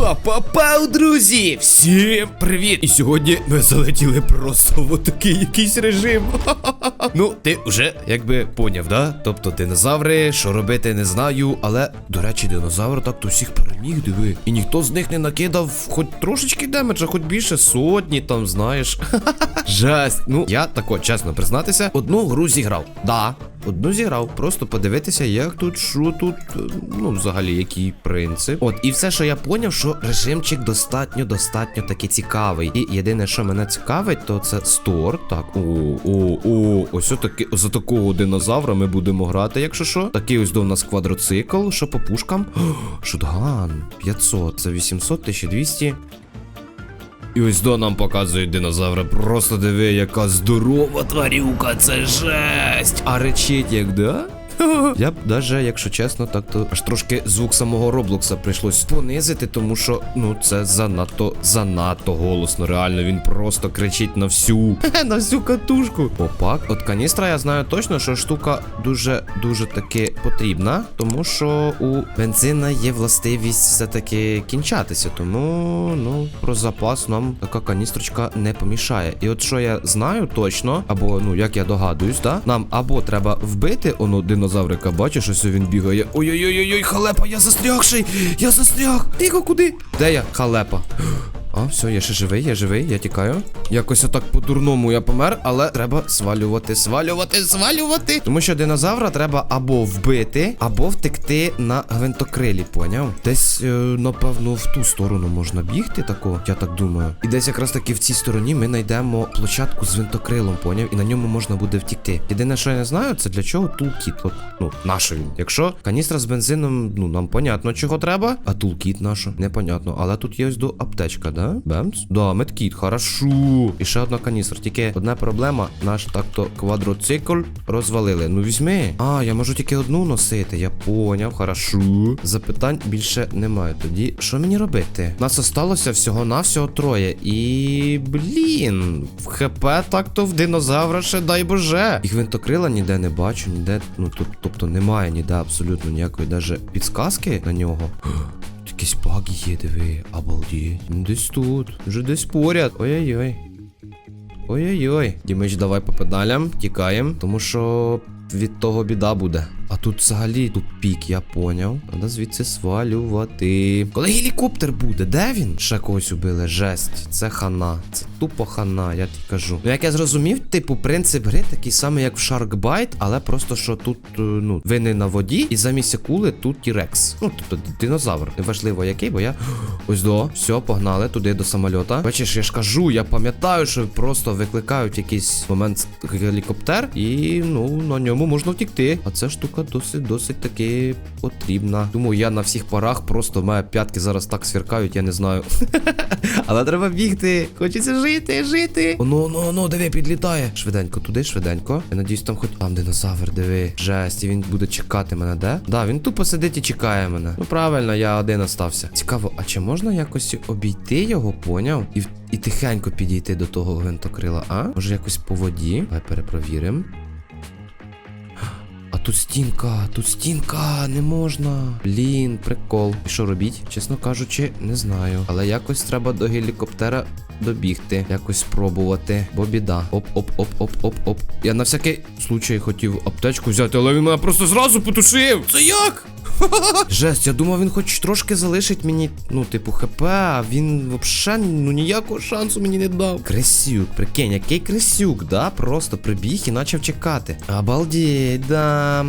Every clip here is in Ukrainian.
Па-па-пау, друзі! Всім привіт! І сьогодні ми залетіли просто в такий якийсь режим. ну, ти вже якби поняв, да? Тобто динозаври, що робити, не знаю. Але, до речі, динозавр так то всіх переміг, диви. І ніхто з них не накидав хоч трошечки демеджа, хоч більше сотні, там, знаєш. Жесть. Ну, я тако, чесно признатися, одну гру зіграв. Да. Одну зіграв, просто подивитися, як тут, що тут, е, ну, взагалі, який принцип. От, і все, що я поняв, що режимчик достатньо, достатньо таки цікавий. І єдине, що мене цікавить, то це стор. Так, о, о, о, ось отаки, за такого динозавра ми будемо грати, якщо що. Такий ось до нас квадроцикл, що по пушкам. О, Шотган, 500, це 800, 1200. І ось до нам показують динозавра. Просто диви, яка здорова тварюка, це жесть. А речить як, да? Я б даже, якщо чесно, так то аж трошки звук самого Роблокса прийшлось понизити, тому що ну це занадто занадто голосно. Реально він просто кричить на всю на всю катушку. Опак, от каністра, я знаю точно, що штука дуже дуже таки потрібна, тому що у бензина є властивість все-таки кінчатися. Тому ну про запас нам така каністрочка не помішає. І от що я знаю точно, або ну як я догадуюсь, да, нам або треба вбити оно динозаврика, бачиш, ось він бігає. Ой-ой-ой, халепа, я застрягший! Я застряг! Тихо, куди? Де я? Халепа. А, все, я ще живий, я живий, я тікаю. Якось отак по-дурному я помер, але треба свалювати, свалювати, свалювати. Тому що динозавра треба або вбити, або втекти на гвинтокрилі, поняв? Десь, е, напевно, в ту сторону можна бігти, тако, я так думаю. І десь якраз таки в цій стороні ми знайдемо площадку з гвинтокрилом, поняв? І на ньому можна буде втікти. Єдине, що я не знаю, це для чого тулкіт. От, ну, нащо він? Якщо каністра з бензином, ну нам понятно, чого треба, а тулкіт нащо? Непонятно. Але тут є ось до аптечка, да? Бемц? Да, медкіт, хорошо. І ще одна каністра. Тільки одна проблема, наш так-то квадроцикл розвалили. Ну візьми. А, я можу тільки одну носити. Я поняв, хорошо. Запитань більше немає. Тоді що мені робити? Нас осталося всього-навсього троє. І. блін. В ХП так-то в динозавра ще дай боже. І гвинтокрила ніде не бачу, ніде. Ну тобто немає ніде абсолютно ніякої даже підсказки на нього. Якісь баги є, диви, обалдеть. Ну, Десь тут, вже десь поряд. Ой-ой-ой. Ой-ой-ой. Дімич, давай по педалям, тікаємо, тому що від того біда буде. А тут взагалі тупік, я поняв. Треба звідси свалювати. Коли гелікоптер буде, де він? Ще когось убили. Жесть. Це хана. Це тупо хана, я тобі кажу. Ну, як я зрозумів, типу, принцип гри такий самий, як в Sharkbite, але просто що тут, е, ну, ви не на воді, і замість акули тут Тірекс. Ну, тобто динозавр. Неважливо який, бо я. Ось до, все, погнали туди до самольота. Бачиш, я ж кажу, я пам'ятаю, що просто викликають якийсь момент гелікоптер, і ну на ньому можна втікти. А ця штука досить досить таки потрібна. Думаю, я на всіх парах просто мене п'ятки зараз так сверкають, я не знаю. Але треба бігти. Хочеться жити, жити. Оно, оно, оно, диви, підлітає. Швиденько, туди, швиденько. Я надіюсь, там хоч. Там динозавр, диви. Жесть, він буде чекати мене, де? Да, він тупо сидить і чекає мене. Ну правильно, я один остався. Цікаво, а чи можна якось обійти його, поняв? І, і тихенько підійти до того гвинтокрила, а? Може якось по воді? Давай перепровіримо. Тут стінка, тут стінка, не можна. Блін, прикол. І що робіть? Чесно кажучи, не знаю. Але якось треба до гелікоптера добігти, якось спробувати. Бо біда. Оп, оп, оп, оп, оп, оп. Я на всякий случай хотів аптечку взяти, але він мене просто зразу потушив. Це як? Жесть, я думав, він хоч трошки залишить мені, ну, типу, хп, а він взагалі ну ніякого шансу мені не дав. Кресюк, прикинь, який кресюк, да? Просто прибіг і почав чекати. Обалдеть, да.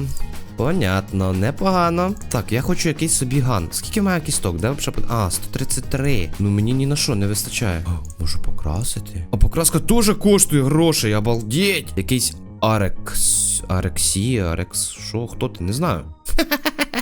Понятно, непогано. Так, я хочу якийсь собі ган. Скільки має кісток? Де взагалі? А, 133. Ну мені ні на що не вистачає. О, можу покрасити. А покраска теж коштує грошей, обалдеть. Якийсь Арекс. Арексі, Арекс. Що, хто ти? Не знаю.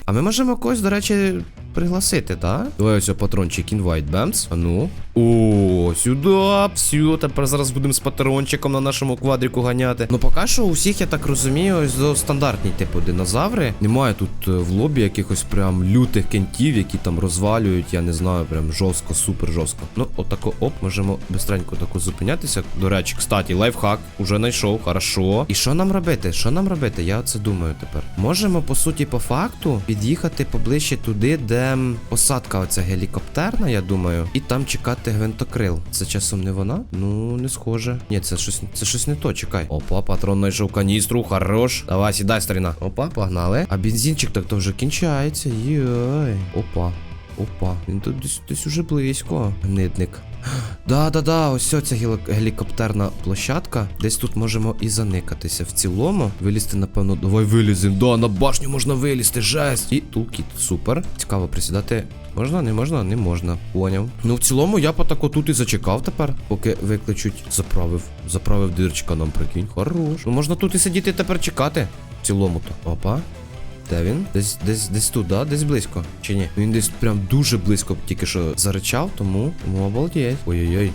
А ми можемо когось, до речі, пригласити, так? Давай ось патрончик інвайт бемс. А ну. О, сюди, все, тепер зараз будемо з патрончиком на нашому квадріку ганяти. Ну поки що у всіх, я так розумію, ось стандартні типу динозаври. Немає тут е, в лобі якихось прям лютих кентів, які там розвалюють, я не знаю, прям жорстко, супер жорстко. Ну, отако, оп, можемо бистренько тако зупинятися. До речі, кстати, лайфхак уже знайшов, хорошо. І що нам робити? Що нам робити? Я це думаю тепер. Можемо, по суті, по факту, під'їхати поближче туди, де посадка оця гелікоптерна, я думаю, і там чекати гвинтокрил. Це часом не вона? Ну, не схоже. Ні, це щось, це щось не то, чекай. Опа, патрон знайшов каністру, хорош. Давай, сідай, старина. Опа, погнали. А бензинчик так то вже кінчається. Йой. Опа. Опа, він тут десь, десь уже близько. Гнидник. Да, да, да, ось ця гелікоптерна площадка. Десь тут можемо і заникатися. В цілому вилізти, напевно, давай виліземо. Да, на башню можна вилізти, жесть. І тулкіт, супер. Цікаво присідати. Можна, не можна, не можна. Поняв. Ну, в цілому я потако тут і зачекав тепер, поки викличуть. Заправив. Заправив дирчика нам, прикинь. Хорош. Ну можна тут і сидіти тепер чекати. В цілому-то. Опа. Де він? Десь десь десь тут, да? Десь близько. Чи ні? Він десь прям дуже близько тільки що заричав, тому. Тому обалдеть. Ой-ой-ой.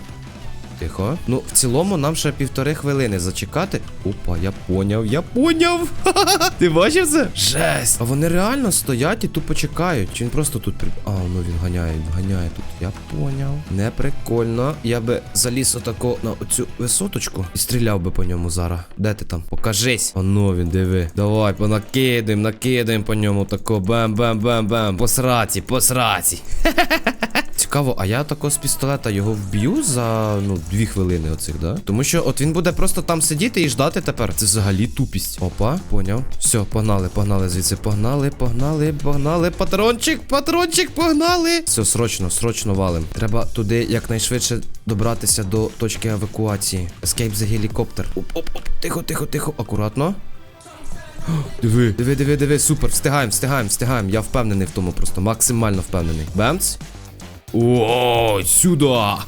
Тихо. Ну, в цілому нам ще півтори хвилини зачекати. Опа, я поняв, я поняв. Ха-ха-ха. Ти бачив це? Жесть. А вони реально стоять і тупо чекають. Чи він просто тут при. А, ну він ганяє, він ганяє тут. Я поняв. Не прикольно. Я би заліз отако на оцю висоточку і стріляв би по ньому зараз. Де ти там? Покажись. А ну він, диви. Давай, понакидаємо, накидаємо по ньому тако. Бем-бем-бем-бем. По сраці, по сраці. Цікаво, а я тако з пістолета його вб'ю за ну дві хвилини оцих, да? Тому що от він буде просто там сидіти і ждати тепер. Це взагалі тупість. Опа, поняв. Все, погнали, погнали звідси. Погнали, погнали, погнали. Патрончик, патрончик, погнали. Все, срочно, срочно валим. Треба туди якнайшвидше добратися до точки евакуації. Escape the helicopter. Оп, оп, оп. Тихо, тихо, тихо. Акуратно. Диви, диви, диви, диви, супер, встигаємо, встигаємо, встигаємо. Я впевнений в тому, просто максимально впевнений. Бемц. О, сюди!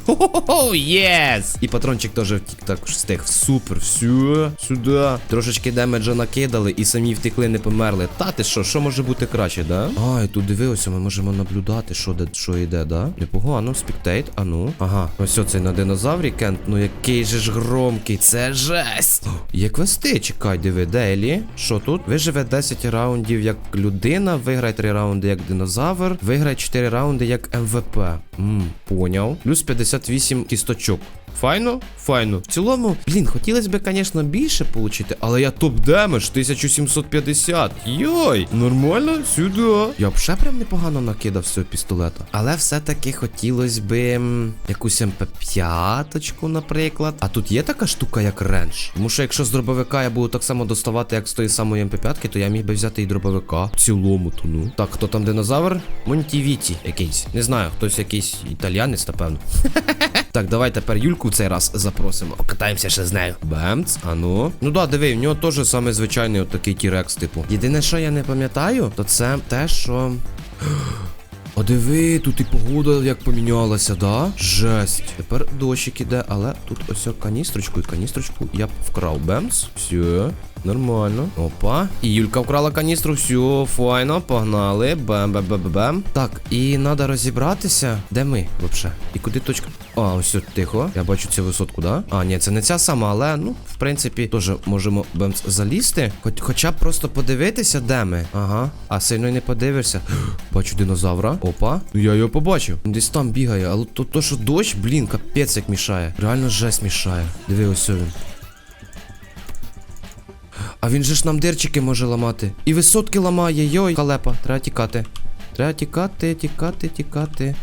Хо-хо-хо, єс! І патрончик теж також встиг. Супер, все, сюди. Трошечки демеджа накидали і самі втекли, не померли. Та ти що, що може бути краще, да? А, і тут дивилося, ми можемо наблюдати, що де, що йде, да? Непогано, спіктейт, а ну. Ага, ось оцей на динозаврі Кент. Ну який же ж громкий, це жесть! Є квести, чекай, диви, де Елі? Що тут? Виживе 10 раундів як людина, виграй 3 раунди як динозавр, виграй 4 раунди як МВП. Мм, поняв. Плюс 58 кісточок. Файно? Файно. В цілому, блін, хотілося б, звісно, більше отримати, але я топ демедж 1750. Йой, нормально, сюди. Я б ще прям непогано накидав з цього пістолета. Але все-таки хотілося б якусь МП5, наприклад. А тут є така штука, як ренж. Тому що якщо з дробовика я буду так само доставати, як з тої самої МП5, то я міг би взяти і дробовика. В цілому, то ну. Так, хто там динозавр? Монтівіті якийсь. Не знаю, хтось якийсь італіянець, напевно. Так, давай тепер Юльку в цей раз запросимо. Покатаємося ще з нею. Бемц, а ну. Ну да, диви, в нього теж саме звичайний от такий тірекс, типу. Єдине, що я не пам'ятаю, то це те, що. А диви, тут і погода як помінялася, да? Жесть. Тепер дощик іде, але тут ось каністрочку і каністрочку я б вкрав. Бемс. Все. Нормально. Опа. І Юлька вкрала каністру. Все, файно, погнали. бем бем бем бем Так, і треба розібратися. Де ми, вообще? І куди точка? А, ось тихо. Я бачу цю висотку, да? А, ні, це не ця сама, але ну, в принципі, теж можемо бемс залізти. Хоч, хоча б просто подивитися, де ми. Ага. А сильно й не подивишся. Бачу динозавра. Опа. Ну я його побачив. Десь там бігає, але то, то що дощ, блін, капець як мішає. Реально жесть мішає. Диви, ось він. А він же ж нам дирчики може ламати. І висотки ламає, йой, халепа. Треба тікати. Треба тікати, тікати, тікати.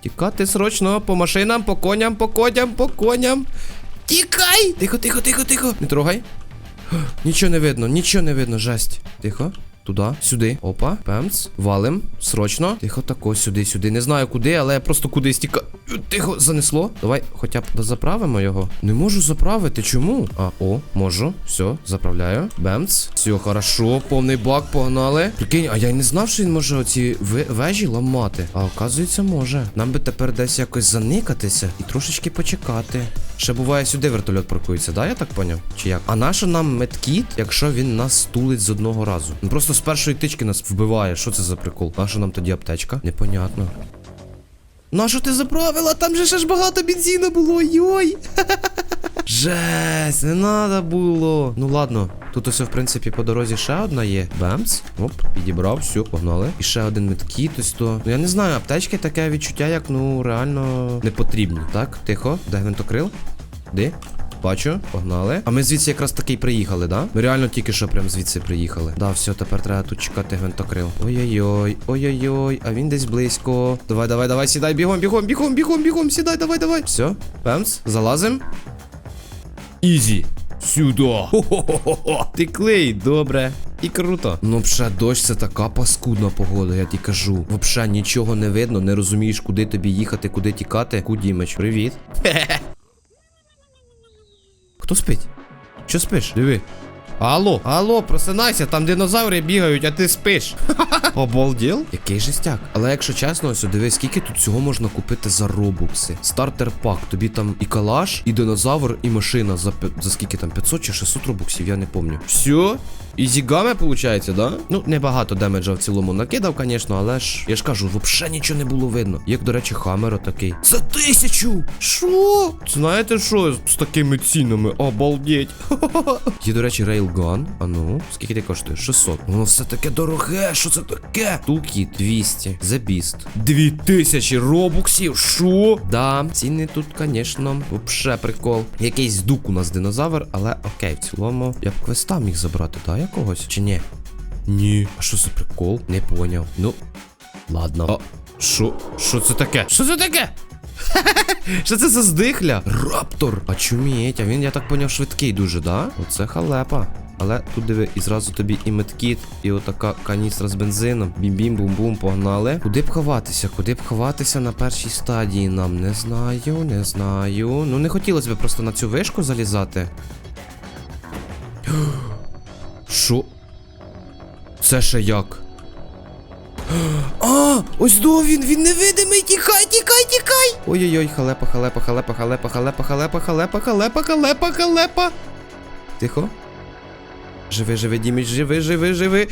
Тікати срочно по машинам, по коням, по коням, по коням. Тікай! Тихо, тихо, тихо, тихо. Не трогай. Нічого не видно, нічого не видно, жесть. Тихо. Туди, сюди. Опа, пемц. Валим. Срочно. Тихо, тако, сюди, сюди. Не знаю куди, але я просто кудись тіка. Тихо, занесло. Давай хоча б заправимо його. Не можу заправити. Чому? А, о, можу. Все, заправляю. Бемц. Все, хорошо. Повний бак, погнали. Прикинь, а я не знав, що він може оці вежі ламати. А оказується, може. Нам би тепер десь якось заникатися і трошечки почекати. Ще буває сюди вертольот паркується, да, я так поняв? Чи як? А нащо нам медкіт, якщо він нас стулить з одного разу? Він просто з першої тички нас вбиває. Що це за прикол? Нащо нам тоді аптечка? Непонятно. На що ти заправила? Там же ще ж багато бензину було, йой. Жесть, не надо було. Ну ладно, тут ось в принципі по дорозі ще одна є. Бемс. Оп, підібрав, все, погнали. І ще один медкіт, ось то. Ну я не знаю, аптечки таке відчуття, як ну реально не потрібні. Так, тихо, де гвинтокрил? Де? Бачу, погнали. А ми звідси якраз таки приїхали, да? Ми реально тільки що прям звідси приїхали. Да, все, тепер треба тут чекати гвинтокрил. Ой-ой-ой, ой-ой-ой, а він десь близько. Давай, давай, давай, сідай, бігом, бігом, бігом, бігом, бігом, сідай, давай, давай. Все, пемс, залазим. Ізі. Сюди. Хо-хо-хо-хо. Ти клей, добре. І круто. Ну, вже дощ це така паскудна погода, я ті кажу. Вообще нічого не видно, не розумієш, куди тобі їхати, куди тікати. Кудімич, привіт. Хто спить? Що спиш? Диви. Алло, алло, просинайся, там динозаври бігають, а ти спиш. Обалділ? Який жестяк. Але якщо чесно, ось диви, скільки тут всього можна купити за робукси. Стартер пак, тобі там і калаш, і динозавр, і машина за, за скільки там 500 чи 600 робуксів, я не пам'ятаю. Все? Ізігаме, виходить, да? Ну, небагато демеджа в цілому накидав, звісно, але ж я ж кажу, взагалі нічого не було видно. Як, до речі, хамер отакий. За тисячу! Що? Знаєте що з такими цінами? Обалдеть. Є, до речі, рейлган. А ну, скільки ти коштує? 600. Воно все таке дороге, що це таке? Тулкіт 200. The Beast. 2000 робуксів. Що? Да, ціни тут, звісно, вообще прикол. Якийсь дук у нас динозавр, але окей, в цілому я б квеста міг забрати, да, якогось? Чи ні? Ні. А що за прикол? Не поняв. Ну, ладно. А, що? Що це таке? Що це таке? Що це за здихля? Раптор! А чуміть, а він, я так поняв, швидкий дуже, да? Оце халепа. Але тут диви, і зразу тобі і медкіт, і отака каністра з бензином. Бім-бім-бум-бум, погнали. Куди б ховатися? Куди б ховатися на першій стадії нам? Не знаю, не знаю. Ну не хотілося б просто на цю вишку залізати. Це ще як? А, ось до він, він невидимий. Тікай, тікай, тікай. Ой-ой-ой, халепа, халепа, халепа, халепа, халепа, халепа, халепа, халепа, халепа, халепа. Тихо. Живи, живи, Діміч, живи, живи, живи.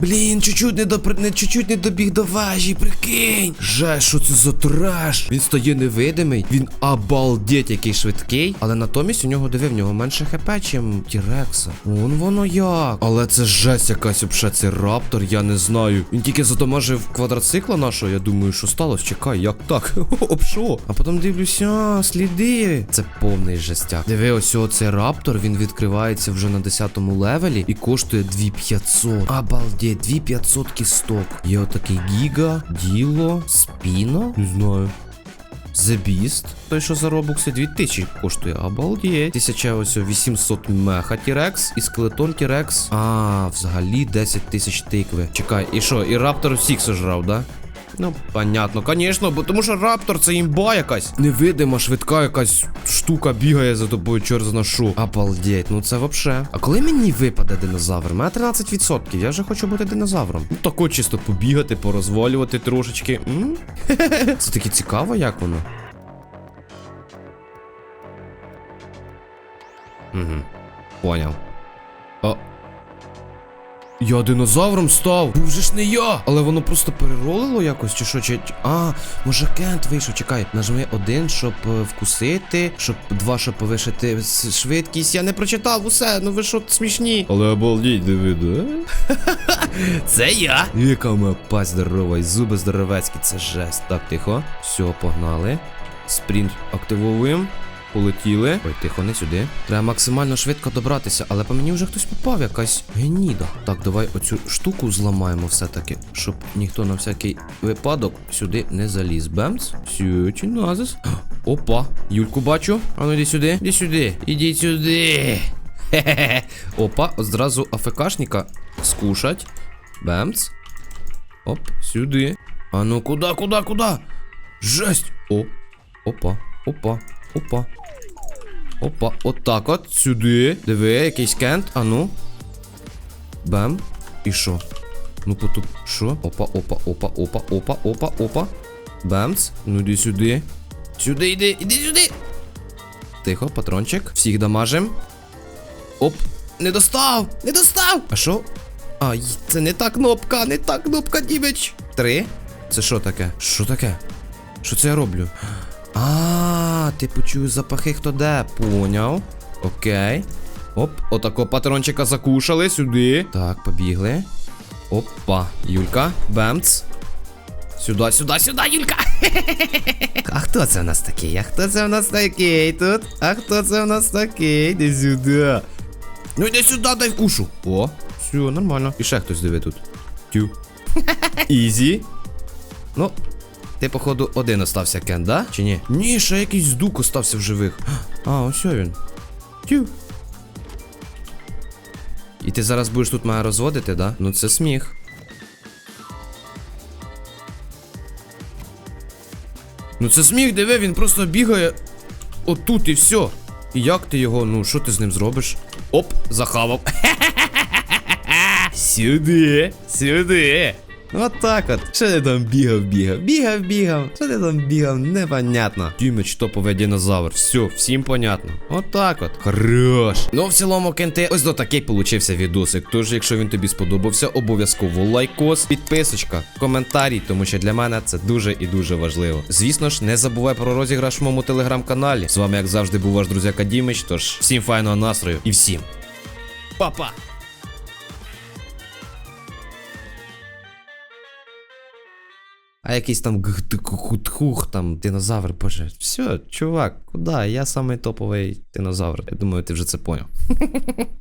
Блін, чуть-чуть не до не чуть-чуть не добіг до важі, прикинь. Жаль, що це за треш. Він стає невидимий, він обалдеть який швидкий, але натомість у нього диви, в нього менше хп, чим Тірекса. Вон воно як. Але це жесть якась обше, цей раптор, я не знаю. Він тільки задомажив квадроцикла нашого, я думаю, що сталося? Чекай, як так? Об що? А потім дивлюся, сліди. Це повний жестяк. Диви, ось оцей раптор, він відкривається вже на 10-му левелі і коштує 2500. Обалдеть, 2500 кісток. Є отакий гіга, діло, спіно. Не знаю. The Beast, той, що за робокси 2000 коштує, обалдеть. 1800 меха Тірекс і скелетон Тірекс. А, взагалі 10 тисяч тикви. Чекай, і що, і раптор всіх сожрав, да? Ну, понятно, конечно, бо тому що раптор це імба якась. Невидима, швидка якась штука бігає за тобою, чор зна що. Обалдеть, ну це вообще. А коли мені випаде динозавр? У мене 13%, я вже хочу бути динозавром. Ну тако чисто побігати, порозвалювати трошечки. Це таки цікаво, як воно. Угу. Поняв. О. Я динозавром став. Був же ж не я. Але воно просто переролило якось, чи що? Чи... А, може Кент вийшов. Чекай, нажми один, щоб е, вкусити, щоб два, щоб повишити швидкість. Я не прочитав усе, ну ви що смішні. Але обалдіть, диви, да? Це я. Яка моя пасть здорова, і зуби здоровецькі, це жесть. Так, тихо. Все, погнали. Спринт активовуємо. Полетіли. Ой, тихо, не сюди. Треба максимально швидко добратися, але по мені вже хтось попав, якась геніда. Так, давай оцю штуку зламаємо все-таки, щоб ніхто на всякий випадок сюди не заліз. Бемс. Сючі назис. Опа, Юльку бачу. А ну іди сюди. Іди сюди. Іди сюди. Хе-хе-хе. Опа, от зразу АФКшника скушать. Бемц. Оп, сюди. А ну куда, куда, куда? Жесть! О, опа, опа, опа. Опа, отак от, сюди. Диви, якийсь кент, а ну. Бем. І що? Ну потуп. Що? Опа, опа, опа, опа, опа, опа, опа. Бемц. Ну йди сюди. Сюди йди, іди сюди. Тихо, патрончик. Всіх дамажим. Оп. Не достав! Не достав! А що? Ай, це не та кнопка, не та кнопка, дімеч. Три. Це що таке? Що таке? Що це я роблю? А, ти почув запахи хто де. Поняв. Окей. Оп, отако патрончика закушали сюди. Так, побігли. Опа, Юлька, бемц. Сюди, сюди, сюди, Юлька. А хто це в нас такий? А хто це в нас такий тут? А хто це в нас такий? Іди сюди. Ну йди сюди, дай вкушу. О, все, нормально. І ще хтось диви тут. Тю. Ізі. Ну, ти, походу, один остався Кен, да? Чи ні? Ні, ще якийсь здук остався в живих. А, ось він. Тю. І ти зараз будеш тут мене розводити, да? Ну це сміх. Ну це сміх, диви, він просто бігає отут і все. І як ти його, ну що ти з ним зробиш? Оп, захавав. Сюди, сюди. От так от. Що ти там бігав, бігав? Бігав, бігав. Що ти там бігав? Непонятно. Дімич топовий динозавр. Все, всім понятно. От так от. Хорош. Ну, в цілому, кенти, ось до такий получився відосик. Тож, якщо він тобі сподобався, обов'язково лайкос, підписочка, коментарій, тому що для мене це дуже і дуже важливо. Звісно ж, не забувай про розіграш в моєму телеграм-каналі. З вами, як завжди, був ваш друзяка Дімич. Тож, всім файного настрою і всім. Па-па! А якийсь там гхтхух там динозавр, боже. Все, чувак, куди? Я самий топовий динозавр. Я думаю, ти вже це поняв.